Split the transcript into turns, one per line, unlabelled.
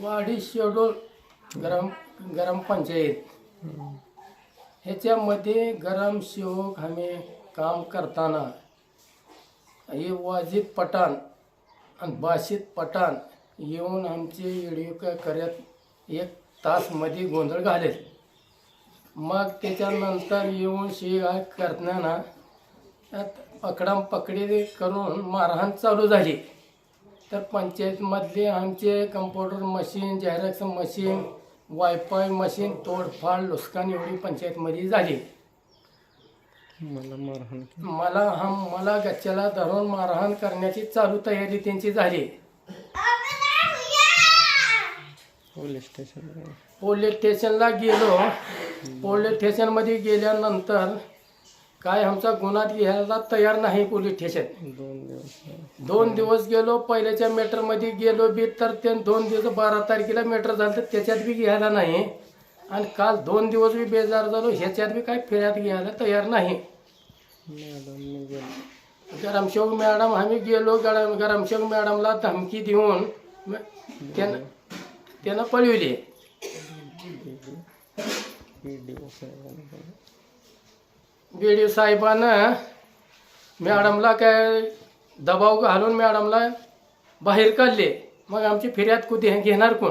वाडी शेडोल ग्राम ग्रामपंचायत ह्याच्यामध्ये ग्रामसेवक आम्ही काम करताना हे वाजिद पठाण आणि बाशित पठाण येऊन आमचे व्हिडिओ करत एक तासमध्ये गोंधळ घालेल. मग त्याच्यानंतर येऊन शिगाय करताना त्यात पकडाम पकडी करून मारहाण चालू झाली. तर पंचायतमधले आमचे computer machine xerox machine wifi machine तोडफाड नुकसान एवढी पंचायतमध्ये झाली.
मला मारहाण केली.
मला हा मला गच्च्याला धरून मारहाण करण्याची चालू तयारी त्यांची झाली.
पोलीस स्टेशन
पोलीस स्टेशनला गेलो. पोलीस स्टेशनमध्ये गेल्यानंतर काय आमचा गुन्हा घ्यायला तयार नाही पोलीस स्टेशन.
दोन दिवस.
दोन दिवस गेलो पहिल्याच्या मीटरमध्ये गेलो बी तर ते दोन दिवस बारा तारखेला मीटर झालं तर त्याच्यात बी घ्यायला नाही. आणि काल दोन दिवस बी बेजार झालो ह्याच्यात बी काय फिर्याद घ्यायला तयार नाही. गरमशोक मॅडम आम्ही गेलो गरम गरमशोक मॅडमला धमकी देऊन म- त्यानं त्यानं पळविले.
साहेबांना
बी डी साहेबानं मॅडमला काय दबाव घालून मॅडमला बाहेर काढले. मग आमची फिर्याद कुठे घेणार कोण?